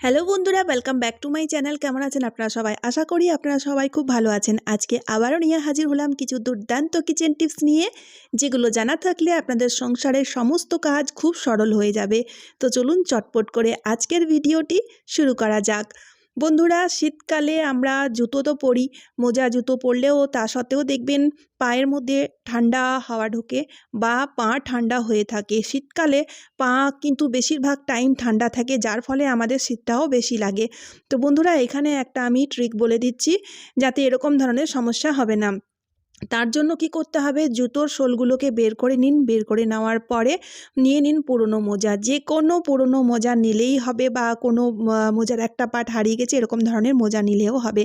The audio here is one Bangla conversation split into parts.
হ্যালো বন্ধুরা welcome back to my channel কেমন আছেন আপনারা সবাই? আশা করি আপনারা সবাই খুব ভালো আছেন। আজকে আবারও নিয়ে হাজির হলাম কিছু দুর্দান্ত কিচেন টিপস নিয়ে, যেগুলো জানা থাকলে আপনাদের সংসারের সমস্ত কাজ খুব সরল হয়ে যাবে। তো চলুন চটপট করে আজকের ভিডিওটি শুরু করা যাক। বন্ধুরা, শীতকালে আমরা জুতো তো পরি, মোজা জুতো পরলেও তা সত্ত্বেও দেখবেন পায়ের মধ্যে ঠান্ডা হাওয়া ঢোকে বা পা ঠান্ডা হয়ে থাকে। শীতকালে পা কিন্তু বেশিরভাগ টাইম ঠান্ডা থাকে, যার ফলে আমাদের শীতটাও বেশি লাগে। তো বন্ধুরা, এখানে একটা আমি ট্রিক বলে দিচ্ছি, যাতে এরকম ধরনের সমস্যা হবে না। তার জন্য কি করতে হবে? জুতোর শোলগুলোকে বের করে নিন। বের করে নেওয়ার পরে নিয়ে নিন পুরনো মোজা। যে কোনো পুরনো মোজা নিলেই হবে বা কোনো মোজার একটা পাট হারিয়ে গেছে, এরকম ধরনের মোজা নিলেও হবে।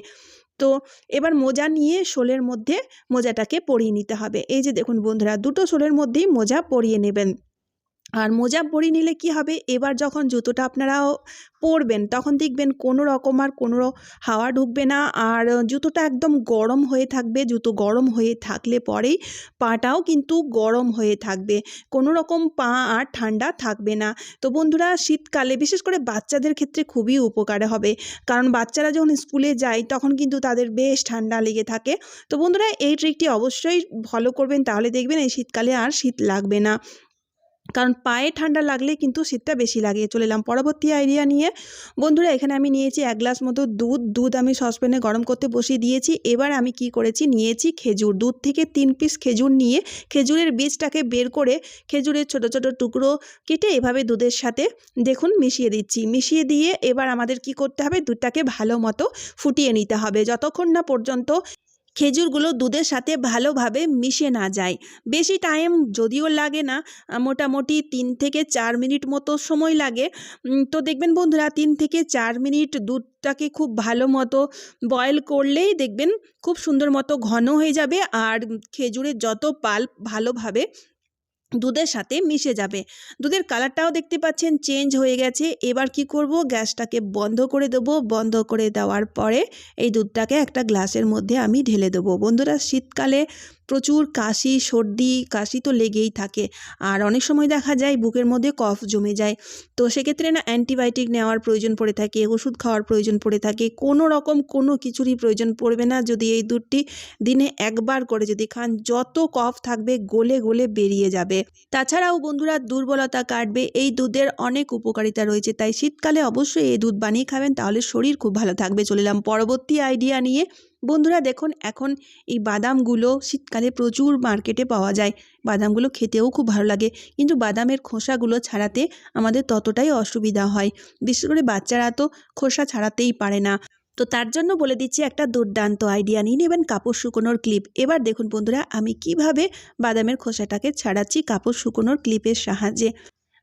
তো এবার মোজা নিয়ে শোলের মধ্যে মোজাটাকে পরিয়ে নিতে হবে। এই যে দেখুন বন্ধুরা, দুটো শোলের মধ্যেই মোজা পরিয়ে নেবেন। আর মোজা পরিয়ে নিলে কি হবে? এবার যখন জুতোটা আপনারাও পরবেন, তখন দেখবেন কোনো রকম আর কোনো হাওয়া ঢুকবে না। আর জুতোটা একদম গরম হয়ে থাকবে, জুতো গরম হয়ে থাকলে পরেই পাটাও কিন্তু গরম হয়ে থাকবে। কোনো রকম পা আর ঠান্ডা থাকবে না। তো বন্ধুরা, শীতকালে বিশেষ করে বাচ্চাদের ক্ষেত্রে খুবই উপকার হবে। কারণ বাচ্চারা যখন স্কুলে যায়, তখন কিন্তু তাদের বেশ ঠান্ডা লেগে থাকে। তো বন্ধুরা, এই ট্রিকটি অবশ্যই ফলো করবেন, তাহলে দেখবেন এই শীতকালে আর শীত লাগবে না। কারণ পায়ে ঠান্ডা লাগলে কিন্তু শীতটা বেশি লাগে। চলে এলাম পরবর্তী আইডিয়া নিয়ে। বন্ধুরা, এখানে আমি নিয়েছি এক গ্লাস মতো দুধ। দুধ আমি সসপ্যানে গরম করতে বসিয়ে দিয়েছি। এবার আমি কি করেছি? নিয়েছি খেজুর। দুধ থেকে তিন পিস খেজুর নিয়ে খেজুরের বীজটাকে বের করে খেজুরের ছোট ছোট টুকরো কেটে এভাবে দুধের সাথে দেখুন মিশিয়ে দিচ্ছি। মিশিয়ে দিয়ে এবার আমাদের কি করতে হবে? দুধটাকে ভালো মতো ফুটিয়ে নিতে হবে। যতক্ষণ না পর্যন্ত খেজুরগুলো দুধের সাথে ভালোভাবে মিশে না যায়। বেশি টাইম যদিও লাগে না, মোটামুটি তিন থেকে চার মিনিট মতো সময় লাগে। তো দেখবেন বন্ধুরা, তিন থেকে চার মিনিট দুধটাকে খুব ভালো মতো বয়েল করলেই দেখবেন খুব সুন্দর মতো ঘন হয়ে যাবে। আর খেজুরের যত পাল্প ভালোভাবে দুধের সাথে মিশে যাবে। দুধের কালারটাও দেখতে পাচ্ছেন চেঞ্জ হয়ে গেছে। এবার কি করব? গ্যাসটাকে বন্ধ করে দেব। বন্ধ করে দেওয়ার পরে এই দুধটাকে একটা গ্লাসের মধ্যে আমি ঢেলে দেবো। বন্ধুরা, শীতকালে প্রচুর কাশি, সর্দি, কাশি তো লেগেই থাকে। আর অনেক সময় দেখা যায় বুকের মধ্যে কফ জমে যায়। তো সেক্ষেত্রে না অ্যান্টিবায়োটিক নেওয়ার প্রয়োজন পড়ে থাকে, ওষুধ খাওয়ার প্রয়োজন পড়ে থাকে। কোনো রকম কোনো কিছুরই প্রয়োজন পড়বে না যদি এই দুধটি দিনে একবার করে যদি খান, যত কফ থাকবে গলে গলে বেরিয়ে যাবে। তাছাড়াও বন্ধুরা দুর্বলতা কাটবে, এই দুধের অনেক উপকারিতা রয়েছে। তাই শীতকালে অবশ্যই এই দুধ বানিয়ে খাবেন, তাহলে শরীর খুব ভালো থাকবে। চলিলাম পরবর্তী আইডিয়া নিয়ে। বন্ধুরা দেখুন, এখন এই বাদামগুলো শীতকালে প্রচুর মার্কেটে পাওয়া যায়। বাদামগুলো খেতেও খুব ভালো লাগে। কিন্তু বাদামের খোসাগুলো ছাড়াতে আমাদের ততটাই অসুবিধা হয়। বিশেষ করে বাচ্চারা তো খোসা ছাড়াতেই পারে না। তো তার জন্য বলে দিচ্ছি একটা দুর্দান্ত আইডিয়া। নিয়ে নেবেন কাপড় শুকোনোর ক্লিপ। এবার দেখুন বন্ধুরা, আমি কীভাবে বাদামের খোসাটাকে ছাড়াচ্ছি কাপড় শুকোনোর ক্লিপের সাহায্যে।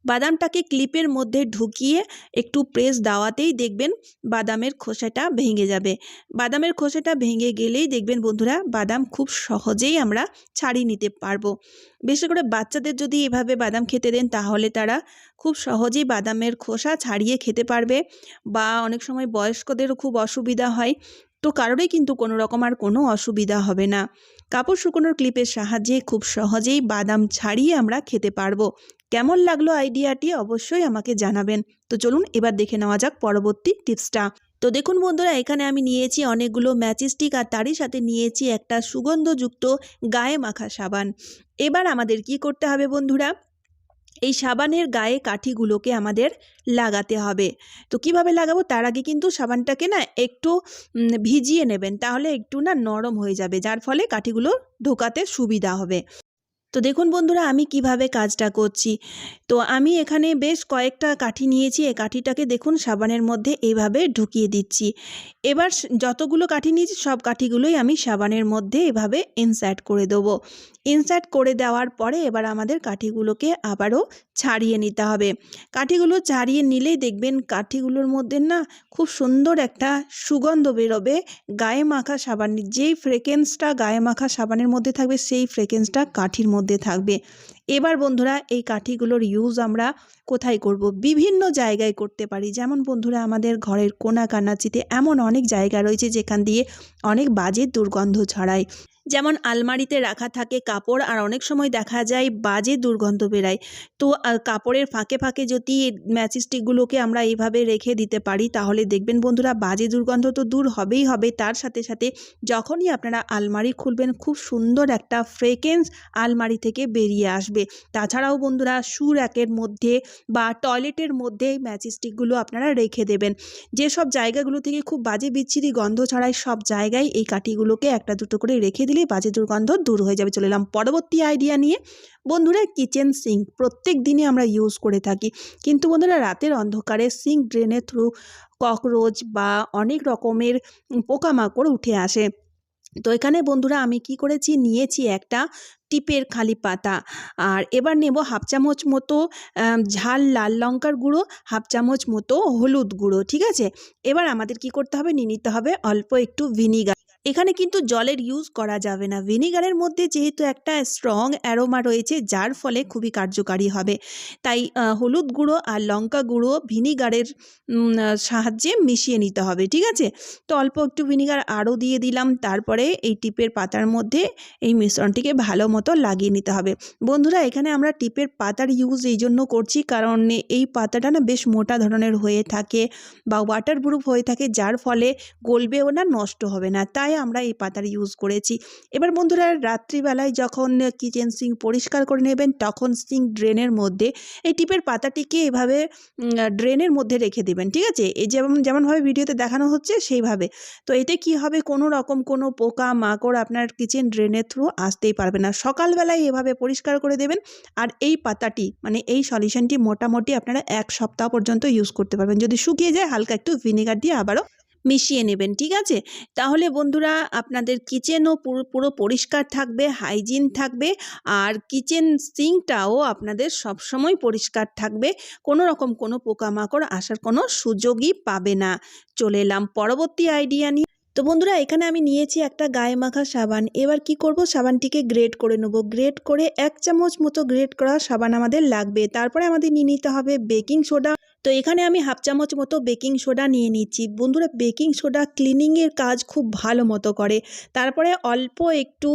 বাদামটাকে ক্লিপের মধ্যে ঢুকিয়ে একটু প্রেস দেওয়াতেই দেখবেন বাদামের খোসাটা ভেঙে যাবে। বাদামের খোসাটা ভেঙে গেলেই দেখবেন বন্ধুরা বাদাম খুব সহজেই আমরা ছাড়িয়ে নিতে পারব। বিশেষ করে বাচ্চাদের যদি এভাবে বাদাম খেতে দেন তাহলে তারা খুব সহজেই বাদামের খোসা ছাড়িয়ে খেতে পারবে বা অনেক সময় বয়স্কদেরও খুব অসুবিধা হয়। তো কারোরই কিন্তু কোনো রকম আর কোনো অসুবিধা হবে না। কাপড় শুকোনোর ক্লিপের সাহায্যে খুব সহজেই বাদাম ছাড়িয়ে আমরা খেতে পারব। কেমন লাগল আইডিয়াটি অবশ্যই আমাকে জানাবেন। তো চলুন এবার দেখে নেওয়া যাক পরবর্তী টিপসটা তো দেখুন বন্ধুরা, এখানে আমি নিয়েছি অনেকগুলো ম্যাচিস্টিক আর তারই সাথে নিয়েছি একটা সুগন্ধযুক্ত গায়ে মাখা সাবান। এবার আমাদের কি করতে হবে বন্ধুরা? এই সাবানের গায়ে কাঠিগুলোকে আমাদের লাগাতে হবে। তো কীভাবে লাগাবো? তার আগে কিন্তু সাবানটাকে না একটু ভিজিয়ে নেবেন। তাহলে একটু না নরম হয়ে যাবে, যার ফলে কাঠিগুলো ঢোকাতে সুবিধা হবে। তো দেখুন বন্ধুরা, আমি কীভাবে কাজটা করছি। তো আমি এখানে বেশ কয়েকটা কাঠি নিয়েছি। এই কাঠিটাকে দেখুন সাবানের মধ্যে এইভাবে ঢুকিয়ে দিচ্ছি। এবার যতগুলো কাঠি নিয়েছি, সব কাঠিগুলোই আমি সাবানের মধ্যে এভাবে ইনসার্ট করে দেবো। ইনসার্ট করে দেওয়ার পরে এবার আমাদের কাঠিগুলোকে আবারও ছাড়িয়ে নিতে হবে। কাঠিগুলো ছাড়িয়ে নিলেই দেখবেন কাঠিগুলোর মধ্যে না খুব সুন্দর একটা সুগন্ধ বেরোবে। গায়ে মাখা সাবান, যেই ফ্রেকেন্সটা গায়ে মাখা সাবানের মধ্যে থাকবে, সেই ফ্রেকেন্সটা কাঠির মধ্যে থাকবে। এবার বন্ধুরা এই কাঠিগুলোর ইউজ আমরা কোথায় করব? বিভিন্ন জায়গায় করতে পারি। যেমন বন্ধুরা আমাদের ঘরের কোনা কানাচিতে এমন অনেক জায়গা রয়েছে যেখান দিয়ে অনেক বাজে দুর্গন্ধ ছড়ায়। যেমন আলমারিতে রাখা থাকে কাপড়, আর অনেক সময় দেখা যায় বাজে দুর্গন্ধ বেরায়। তো কাপড়ের ফাঁকে ফাঁকে যদি ম্যাচিস্টিকগুলোকে আমরা এইভাবে রেখে দিতে পারি, তাহলে দেখবেন বন্ধুরা বাজে দুর্গন্ধ তো দূর হবেই হবে। তার সাথে সাথে যখনই আপনারা আলমারি খুলবেন, খুব সুন্দর একটা ফ্রেকেন্স আলমারি থেকে বেরিয়ে আসবে। তাছাড়াও বন্ধুরা শু র্যাকের মধ্যে বা টয়লেটের মধ্যে ম্যাচিং স্টিকগুলো আপনারা রেখে দেবেন। যেসব জায়গাগুলো থেকে খুব বাজে বিচ্ছিরি গন্ধ ছড়ায়, সব জায়গায় এই কাঠিগুলোকে একটা দুটো করে রেখে দিলেই বাজে দুর্গন্ধ দূর হয়ে যাবে, চলে এলাম পরবর্তী আইডিয়া নিয়ে। বন্ধুরা কিচেন সিঙ্ক প্রত্যেক দিনই আমরা ইউজ করে থাকি। কিন্তু বন্ধুরা, রাতের অন্ধকারে সিঙ্ক ড্রেনের থ্রু ককরোচ বা অনেক রকমের পোকামাকড় উঠে আসে। তো এখানে বন্ধুরা, আমি কি করেছি? নিয়েছি একটা টিপের খালি পাতা। আর এবার নেব হাফ চামচ মতো ঝাল লাল লঙ্কার গুঁড়ো, হাফ চামচ মতো হলুদ গুঁড়ো, ঠিক আছে? এবার আমাদের কি করতে হবে? নিয়ে নিতে হবে অল্প একটু ভিনিগার এখানে কিন্তু জলের ইউজ করা যাবে না। ভিনিগারের মধ্যে যেহেতু একটা স্ট্রং অ্যারোমা রয়েছে, যার ফলে খুবই কার্যকারী হবে। তাই হলুদ গুঁড়ো আর লঙ্কা গুঁড়ো ভিনিগারের সাহায্যে মিশিয়ে নিতে হবে, ঠিক আছে? তো অল্প একটু ভিনিগার আরও দিয়ে দিলাম, তারপরে এই টিপের পাতার মধ্যে এই মিশ্রণটিকে ভালো মতো লাগিয়ে নিতে হবে। বন্ধুরা, এখানে আমরা টিপের পাতার ইউজ এই জন্য করছি, কারণ এই পাতাটা না বেশ মোটা ধরনের হয়ে থাকে বা ওয়াটারপ্রুফ হয়ে থাকে, যার ফলে গলবেও না নষ্ট হবে না। তাই আমরা এই পাতার ইউজ করেছি। এবার বন্ধুরা, রাত্রিবেলায় যখন কিচেন সিঙ্ক পরিষ্কার করে নেবেন, তখন সিঙ্ক ড্রেনের মধ্যে এই টিপের পাতাটিকে এভাবে ড্রেনের মধ্যে রেখে দেবেন, ঠিক আছে? এই যেমন, যেমনভাবে ভিডিওতে দেখানো হচ্ছে, সেইভাবে। তো এতে কি হবে? কোনো রকম কোনো পোকা মাকড় আপনার কিচেন ড্রেনের থ্রু আসতেই পারবে না। সকালবেলায় এভাবে পরিষ্কার করে দেবেন আর এই পাতাটি মানে এই সলিউশনটি মোটামুটি আপনারা এক সপ্তাহ পর্যন্ত ইউজ করতে পারবেন। যদি শুকিয়ে যায়, হালকা একটু ভিনেগার দিয়ে আবারও মিশিয়ে নেবেন, ঠিক আছে? তাহলে বন্ধুরা আপনাদের কিচেনও পুরো পুরো পরিষ্কার থাকবে, হাইজিন থাকবে, আর কিচেন সিঙ্কটাও আপনাদের সবসময় পরিষ্কার থাকবে, কোনো রকম কোনো পোকামাকড় আসার কোনো সুযোগই পাবে না। চলে এলাম পরবর্তী আইডিয়া নিয়ে। তো বন্ধুরা, এখানে আমি নিয়েছি একটা গায়ে মাখা সাবান। এবার কি করব? সাবানটিকে গ্রেট করে নেব। গ্রেট করে এক চামচ মতো গ্রেট করা সাবান আমাদের লাগবে। তারপরে আমাদের নিয়ে নিতে হবে বেকিং সোডা। তো এখানে আমি হাফ চামচ মতো বেকিং সোডা নিয়ে নিচ্ছি। বন্ধুরা, বেকিং সোডা ক্লিনিংয়ের কাজ খুব ভালো মতো করে। তারপরে অল্প একটু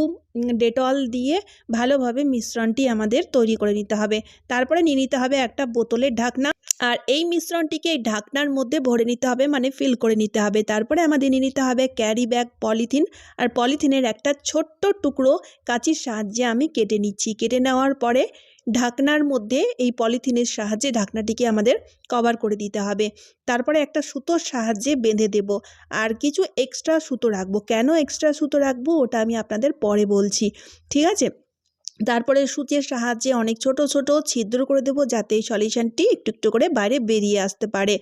ডেটল দিয়ে ভালোভাবে মিশ্রণটি আমাদের তৈরি করে নিতে হবে। তারপরে নিয়ে নিতে হবে একটা বোতলের ঢাকনা। আর এই মিশ্রণটিকে এই ঢাকনার মধ্যে ভরে নিতে হবে মানে ফিল করে নিতে হবে। তারপরে আমাদের নিয়ে নিতে হবে ক্যারি ব্যাগ পলিথিন আর পলিথিনের একটা ছোট্ট টুকরো কাঁচির সাহায্যে আমি কেটে নিচ্ছি। কেটে নেওয়ার পরে ঢাকনার মধ্যে এই পলিথিনের সাহায্যে ঢাকনাটিকে আমাদের কভার করে দিতে হবে। তারপরে একটা সুতোর সাহায্যে বেঁধে দেব। আর কিছু এক্সট্রা সুতো রাখব। কেন এক্সট্রা সুতো রাখব? ওটা আমি আপনাদের পরে বলছি। ঠিক আছে? তারপরে সূচের সাহায্যে অনেক ছোট ছোট ছিদ্র করে দেবো যাতে এই সলিউশনটি একটু একটু করে বাইরে বেরিয়ে আসতে পারে।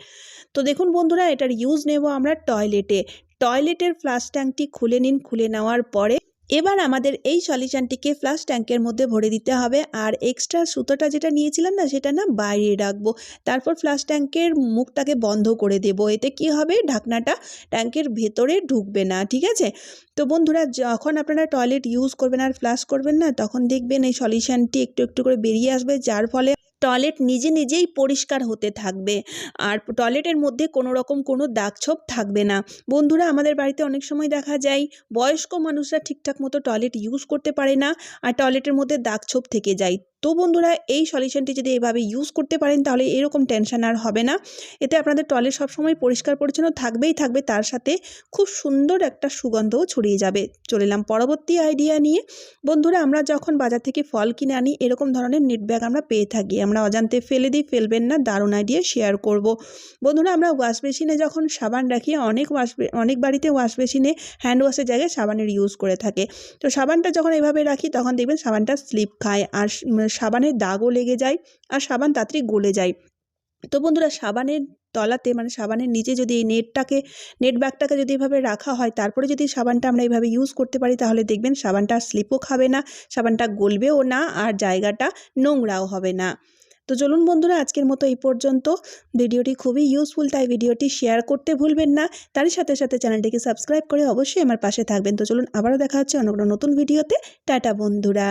তো দেখুন বন্ধুরা, এটার ইউজ নেব আমরা টয়লেটে টয়লেটের ফ্লাশ ট্যাঙ্কটি খুলে নিন। খুলে নেওয়ার পরে এবার আমাদের এই সলিউশনটিকে ফ্লাশ ট্যাঙ্কের মধ্যে ভরে দিতে হবে। আর এক্সট্রা সুতোটা যেটা নিয়েছিলাম না সেটা না বাইরে রাখব। তারপর ফ্লাশ ট্যাঙ্কের মুখটাকে বন্ধ করে দেব। এতে কি হবে? ঢাকনাটা ট্যাঙ্কের ভেতরে ঢুকবে না, ঠিক আছে? তো বন্ধুরা, যখন আপনারা টয়লেট ইউজ করবেন আর ফ্লাশ করবেন না, তখন দেখবেন এই সলিউশনটি একটু একটু করে বেরিয়ে আসবে। যার ফলে টয়লেট নিজে নিজেই পরিষ্কার হতে থাকবে। আর টয়লেটের মধ্যে কোনো রকম কোনো দাগছোপ থাকবে না। বন্ধুরা, আমাদের বাড়িতে অনেক সময় দেখা যায়, বয়স্ক মানুষরা ঠিকঠাক মতো টয়লেট ইউজ করতে পারে না, আর টয়লেটের মধ্যে দাগছোপ থেকে যায়। তো বন্ধুরা, এই সলিউশনটি যদি এভাবে ইউজ করতে পারেন, তাহলে এরকম টেনশন আর হবে না। এতে আপনাদের টয়লেট সবসময় পরিষ্কার, পরিচ্ছন্ন থাকবেই, থাকবে তার সাথে খুব সুন্দর একটা সুগন্ধও ছড়িয়ে যাবে। চলে এলাম পরবর্তী আইডিয়া নিয়ে। বন্ধুরা, আমরা যখন বাজার থেকে ফল কিনে আনি, এরকম ধরনের নেট ব্যাগ আমরা পেয়ে থাকি। আমরা অজান্তে ফেলে দিই, ফেলবেন না, দারুণ আইডিয়া শেয়ার করব। বন্ধুরা, আমরা ওয়াশ বেসিনে যখন সাবান রাখি, অনেক ওয়াশ অনেক বাড়িতে ওয়াশ বেসিনে হ্যান্ড ওয়াশের জায়গায় সাবানের ইউজ করে থাকে। তো সাবানটা যখন এভাবে রাখি, তখন দেখবেন সাবানটা স্লিপ খায়, আর সাবানের দাগও লেগে যায় আর সাবান তাড়াতাড়ি গলে যায়। তো বন্ধুরা, সাবানের তলাতে মানে সাবানের নিচে যদি এই নেটটাকে, নেট ব্যাগটাকে যদি এভাবে রাখা হয়, তারপরে যদি সাবানটা আমরা এইভাবে ইউজ করতে পারি, তাহলে দেখবেন সাবানটা স্লিপও খাবে না, সাবানটা গলবেও না আর জায়গাটা নোংরাও হবে না। তো চলুন বন্ধুরা, আজকের মতো এই পর্যন্ত। ভিডিওটি খুবই ইউজফুল তাই ভিডিওটি শেয়ার করতে ভুলবেন না। তারই সাথে সাথে চ্যানেলটিকে সাবস্ক্রাইব করে অবশ্যই আমার পাশে থাকবেন। তো চলুন, আবারও দেখা হচ্ছে অন্য কোনো নতুন ভিডিওতে। টাটা বন্ধুরা।